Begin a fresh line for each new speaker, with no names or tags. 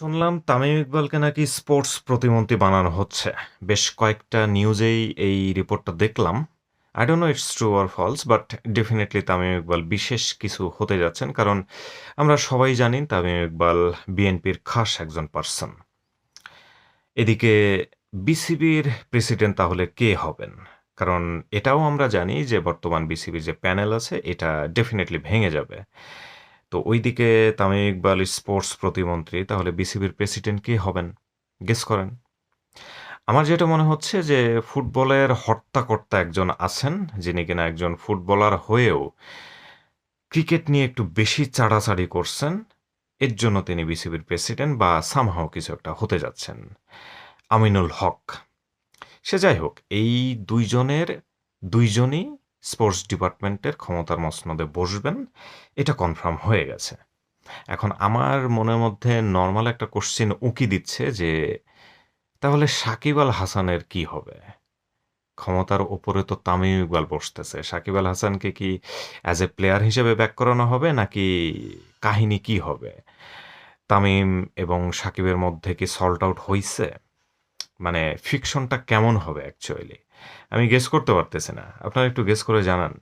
শুনলাম তামিম ইকবালকে নাকি স্পোর্টস প্রতিমন্ত্রী বানানো হচ্ছে। বেশ কয়েকটা নিউজেই এই রিপোর্টটা দেখলাম। I don't know it's true or false but definitely Tamim Iqbal বিশেষ কিছু হতে যাচ্ছেন, কারণ আমরা সবাই জানি তামিম ইকবাল বিএনপির খাস একজন পার্সন এদিকে বিসিবির প্রেসিডেন্ট তাহলে কে হবেন? কারণ এটাও আমরা জানি যে বর্তমান বিসিবির যে প্যানেল আছে, এটা ডেফিনেটলি ভেঙে যাবে। তো ওইদিকে তামিম ইকবাল, স্পোর্টস প্রতিমন্ত্রী, তাহলে বিসিবির প্রেসিডেন্ট কে হবেন? গেস করেন। আমার যেটা মনে হচ্ছে যে ফুটবলের হর্তাকর্তা একজন আছেন, যিনি কিনা একজন ফুটবলার হয়েও ক্রিকেট নিয়ে একটু বেশি চাড়াচাড়ি করছেন, এর জন্য তিনি বিসিবির প্রেসিডেন্ট বা সামহাও কিছু একটা হতে যাচ্ছেন। আমিনুল হক। সে যাই হোক, এই দুইজনের, দুইজনই স্পোর্টস ডিপার্টমেন্টের ক্ষমতার মসনদে বসবেন, এটা কনফার্ম হয়ে গেছে। এখন আমার মনের মধ্যে নর্মাল একটা কোশ্চেন উঁকি দিচ্ছে যে, তাহলে সাকিব আল হাসানের কি হবে? ক্ষমতার ওপরে তো তামিম ইকবাল বসতেছে। সাকিব আল হাসানকে কি অ্যাজ এ প্লেয়ার হিসেবে ব্যাক করানো হবে, নাকি কাহিনী কি হবে? তামিম এবং সাকিবের মধ্যে কি সল্ট আউট হইছে? মানে ফিকশনটা কেমন হবে অ্যাকচুয়ালি আমি গেস করতে পারতেছি না। আপনারা একটু গেস করে জানান।